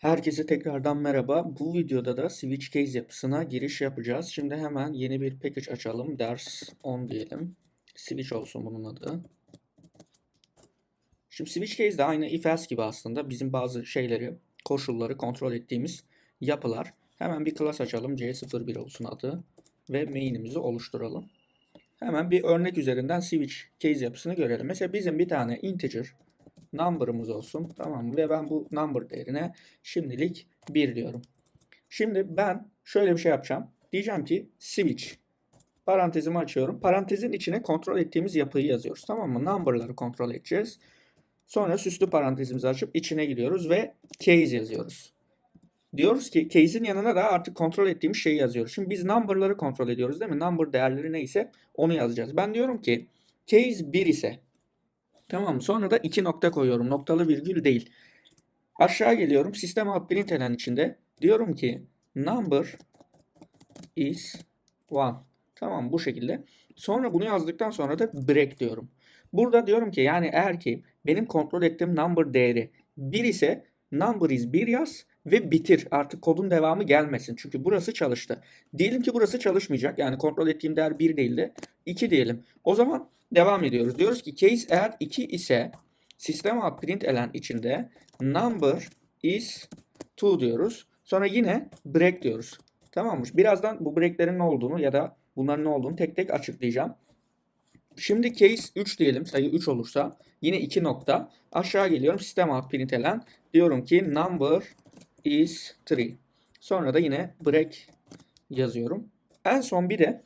Herkese tekrardan merhaba. Bu videoda da switch case yapısına giriş yapacağız. Şimdi hemen yeni bir package açalım. Ders 10 diyelim. Switch olsun bunun adı. Şimdi switch case de aynı if else gibi aslında bizim bazı şeyleri, koşulları kontrol ettiğimiz yapılar. Hemen bir class açalım. C01 olsun adı ve main'imizi oluşturalım. Hemen bir örnek üzerinden switch case yapısını görelim. Mesela bizim bir tane integer number'ımız olsun. Tamam mı? Ve ben bu number değerine şimdilik 1 diyorum. Şimdi ben şöyle bir şey yapacağım. Diyeceğim ki switch parantezimi açıyorum. Parantezin içine kontrol ettiğimiz yapıyı yazıyoruz. Tamam mı? Number'ları kontrol edeceğiz. Sonra süslü parantezimizi açıp içine gidiyoruz ve case yazıyoruz. Diyoruz ki case'in yanına da artık kontrol ettiğimiz şeyi yazıyoruz. Şimdi biz number'ları kontrol ediyoruz değil mi? Number değerleri neyse onu yazacağız. Ben diyorum ki case 1 ise Tamam Sonra da iki nokta koyuyorum. Noktalı virgül değil. Aşağı geliyorum. Sistem alt println içinde. Diyorum ki number is one. Tamam bu şekilde. Sonra bunu yazdıktan sonra da break diyorum. Burada diyorum ki yani eğer ki benim kontrol ettiğim number değeri 1 ise number is 1 yaz ve bitir. Artık kodun devamı gelmesin. Çünkü burası çalıştı. Diyelim ki burası çalışmayacak. Yani kontrol ettiğim değer 1 değil de 2 diyelim. O zaman devam ediyoruz. Diyoruz ki case eğer 2 ise sistem alt println içinde number is 2 diyoruz. Sonra yine break diyoruz. Tamam mı? Birazdan bu breaklerin ne olduğunu ya da bunların ne olduğunu tek tek açıklayacağım. Şimdi case 3 diyelim. Sayı 3 olursa yine 2 nokta. Aşağı geliyorum. Sistem alt println. Diyorum ki number is 3. Sonra da yine break yazıyorum. En son bir de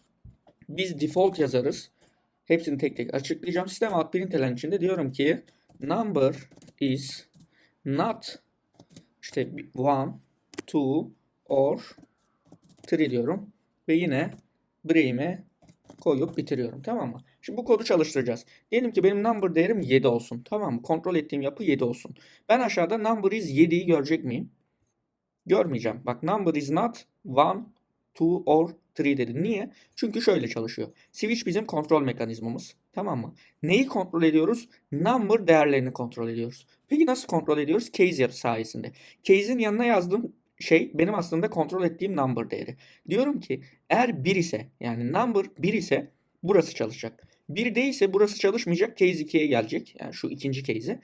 biz default yazarız. Hepsini tek tek açıklayacağım. Sistem alt println içinde diyorum ki number is not işte 1, 2 or 3 diyorum. Ve yine break'ime koyup bitiriyorum. Tamam mı? Şimdi bu kodu çalıştıracağız. Diyelim ki benim number değerim 7 olsun. Tamam mı? Kontrol ettiğim yapı 7 olsun. Ben aşağıda number is 7'yi görecek miyim? Görmeyeceğim. Bak number is not 1, 2 or 3 dedi. Niye? Çünkü şöyle çalışıyor. Switch bizim kontrol mekanizmamız. Tamam mı? Neyi kontrol ediyoruz? Number değerlerini kontrol ediyoruz. Peki nasıl kontrol ediyoruz? Case yapı sayesinde. Case'in yanına yazdığım şey benim aslında kontrol ettiğim number değeri. Diyorum ki eğer 1 ise yani number 1 ise burası çalışacak. 1 değilse burası çalışmayacak. Case 2'ye gelecek. Yani şu ikinci case'e.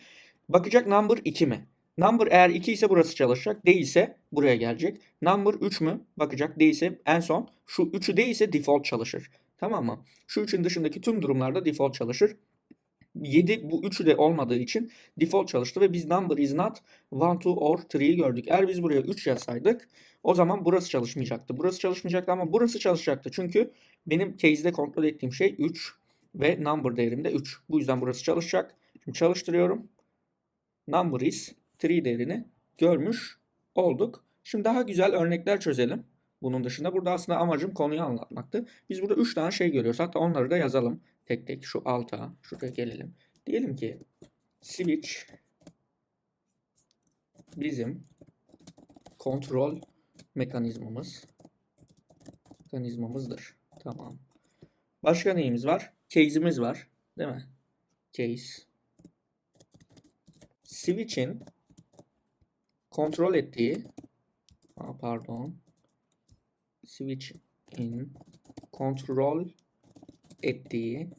Bakacak number 2 mi? Number eğer 2 ise burası çalışacak. Değilse buraya gelecek. Number 3 mü? Bakacak. Değilse en son şu 3'ü değilse default çalışır. Tamam mı? Şu 3'ün dışındaki tüm durumlarda default çalışır. 7 bu 3'ü de olmadığı için default çalıştı ve biz number is not 1, 2 or 3'yi gördük. Eğer biz buraya 3 yazsaydık o zaman burası çalışmayacaktı. Burası çalışmayacaktı ama burası çalışacaktı. Çünkü benim case'de kontrol ettiğim şey 3 ve number değerim de 3. Bu yüzden burası çalışacak. Şimdi çalıştırıyorum. Number is 3 değerini görmüş olduk. Şimdi daha güzel örnekler çözelim. Bunun dışında burada aslında amacım konuyu anlatmaktı. Biz burada 3 tane şey görüyoruz. Hatta onları da yazalım. Tek tek şu alta, şuraya gelelim. Diyelim ki switch bizim kontrol mekanizmamız mekanizmamızdır. Tamam. Başka neyimiz var? Case'imiz var. Değil mi? Case. Switch'in kontrol ettiği pardon. Switch in kontrol ettiği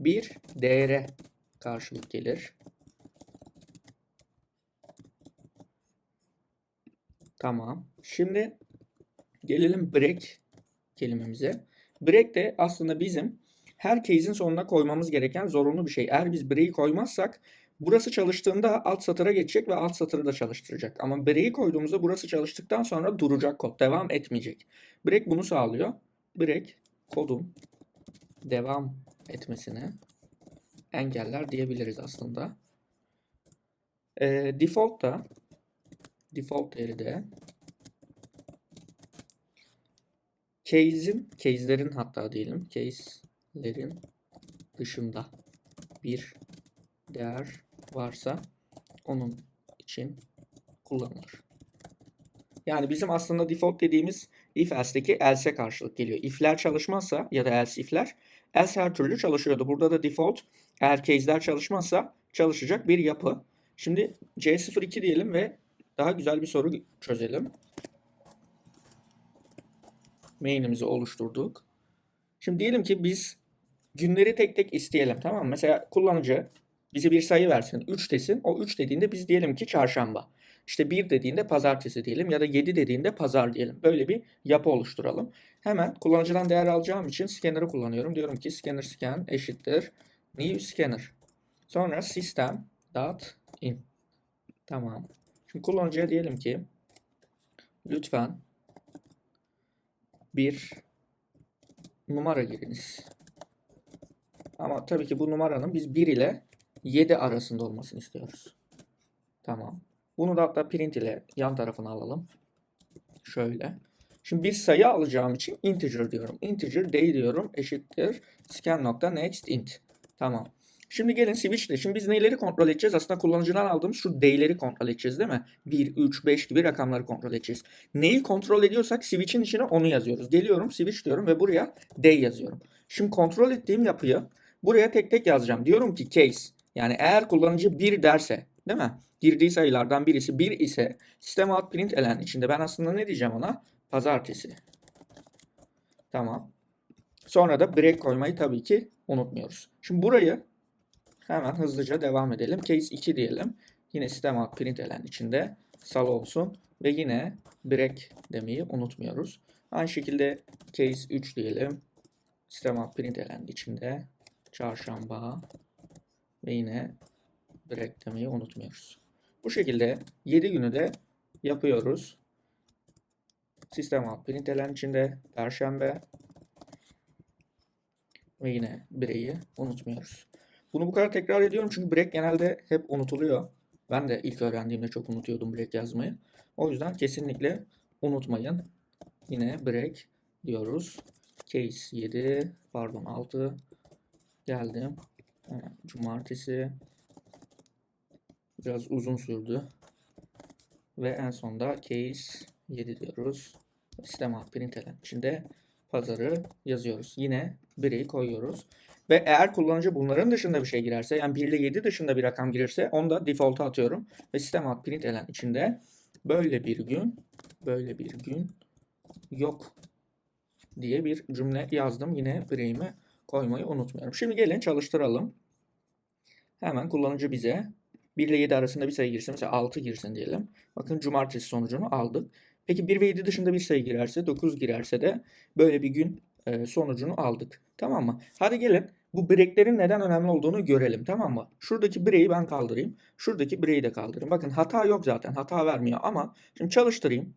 bir değere karşılık gelir. Tamam. Şimdi gelelim break kelimemize. Break de aslında bizim her case'in sonuna koymamız gereken zorunlu bir şey. Eğer biz break'i koymazsak burası çalıştığında alt satıra geçecek ve alt satırı da çalıştıracak. Ama break'i koyduğumuzda burası çalıştıktan sonra duracak kod. Devam etmeyecek. Break bunu sağlıyor. Break kodun devam etmesini engeller diyebiliriz aslında. Ee, default da default değeri de case'in case'lerin hatta diyelim case'lerin dışında bir değer varsa onun için kullanılır. Yani bizim aslında default dediğimiz if else'deki else'e karşılık geliyor. If'ler çalışmazsa ya da else if'ler else her türlü çalışıyordu. Burada da default eğer case'ler çalışmazsa çalışacak bir yapı. Şimdi C02 diyelim ve daha güzel bir soru çözelim. Main'imizi oluşturduk. Şimdi diyelim ki biz günleri tek tek isteyelim tamam mı? Mesela kullanıcı bize bir sayı versin 3 desin. O 3 dediğinde biz diyelim ki çarşamba. İşte 1 dediğinde pazartesi diyelim ya da 7 dediğinde pazar diyelim. Böyle bir yapı oluşturalım. Hemen kullanıcıdan değer alacağım için scanner'ı kullanıyorum. Diyorum ki scanner scan eşittir new scanner. Sonra system dot in. Tamam. Şimdi kullanıcıya diyelim ki lütfen bir numara giriniz. Ama tabii ki bu numaranın biz 1 ile 7 arasında olmasını istiyoruz. Tamam. Bunu da hatta print ile yan tarafına alalım. Şöyle. Şimdi bir sayı alacağım için integer diyorum. Integer day diyorum eşittir scan.next int. Tamam. Şimdi gelin switch ile. Şimdi biz neleri kontrol edeceğiz? Aslında kullanıcıdan aldığımız şu day'leri kontrol edeceğiz değil mi? 1, 3, 5 gibi rakamları kontrol edeceğiz. Neyi kontrol ediyorsak switch'in içine onu yazıyoruz. Geliyorum switch diyorum ve buraya day yazıyorum. Şimdi kontrol ettiğim yapıyı buraya tek tek yazacağım. Diyorum ki case yani eğer kullanıcı 1 derse değil mi? Girdiği sayılardan birisi 1 ise sistem out print elen içinde ben aslında ne diyeceğim ona? Pazartesi. Tamam. Sonra da break koymayı tabii ki unutmuyoruz. Şimdi burayı hemen hızlıca devam edelim. Case 2 diyelim. Yine sistem out print elen içinde salı olsun. Ve yine break demeyi unutmuyoruz. Aynı şekilde case 3 diyelim. Sistem out print elen içinde çarşamba ve yine break demeyi unutmuyoruz. Bu şekilde 7 günü de yapıyoruz. Sistem out println içinde perşembe ve yine break'i unutmuyoruz. Bunu bu kadar tekrar ediyorum çünkü break genelde hep unutuluyor. Ben de ilk öğrendiğimde çok unutuyordum break yazmayı. O yüzden kesinlikle unutmayın. Yine break diyoruz. Case 7 pardon 6 geldim. Cumartesi biraz uzun sürdü. Ve en sonda case 7 diyoruz. Sistem alt println içinde pazarı yazıyoruz. Yine bireyi koyuyoruz. Ve eğer kullanıcı bunların dışında bir şey girerse yani 1 ile 7 dışında bir rakam girirse onu da default'a atıyorum. Ve sistem alt println içinde böyle bir gün böyle bir gün yok diye bir cümle yazdım. Yine bireyimi koymayı unutmuyorum. Şimdi gelin çalıştıralım. Hemen kullanıcı bize 1 ile 7 arasında bir sayı girsin. Mesela 6 girsin diyelim. Bakın cumartesi sonucunu aldık. Peki 1 ve 7 dışında bir sayı girerse 9 girerse de böyle bir gün e, sonucunu aldık. Tamam mı? Hadi gelin bu breaklerin neden önemli olduğunu görelim. Tamam mı? Şuradaki break'i ben kaldırayım. Şuradaki break'i de kaldırayım. Bakın hata yok zaten. Hata vermiyor ama şimdi çalıştırayım.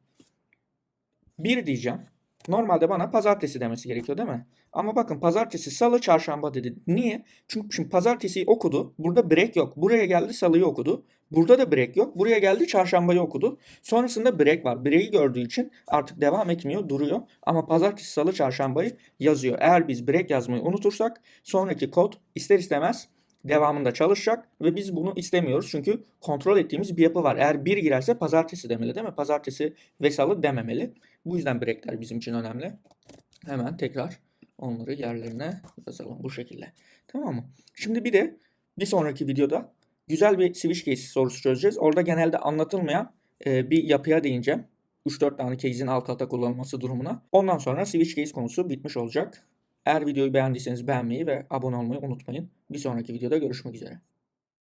1 diyeceğim. Normalde bana pazartesi demesi gerekiyor değil mi? Ama bakın pazartesi, salı, çarşamba dedi. Niye? Çünkü şimdi pazartesiyi okudu. Burada break yok. Buraya geldi salıyı okudu. Burada da break yok. Buraya geldi çarşambayı okudu. Sonrasında break var. Break'i gördüğü için artık devam etmiyor, duruyor. Ama pazartesi, salı, çarşambayı yazıyor. Eğer biz break yazmayı unutursak sonraki kod ister istemez devamında çalışacak ve biz bunu istemiyoruz. Çünkü kontrol ettiğimiz bir yapı var. Eğer bir girerse pazartesi demeli değil mi? Pazartesi ve salı dememeli. Bu yüzden breakler bizim için önemli. Hemen tekrar onları yerlerine yazalım bu şekilde. Tamam mı? Şimdi bir de bir sonraki videoda güzel bir switch case sorusu çözeceğiz. Orada genelde anlatılmayan e, bir yapıya değineceğim. 3-4 tane case'in alt alta kullanılması durumuna. Ondan sonra switch case konusu bitmiş olacak. Eğer videoyu beğendiyseniz beğenmeyi ve abone olmayı unutmayın. Bir sonraki videoda görüşmek üzere.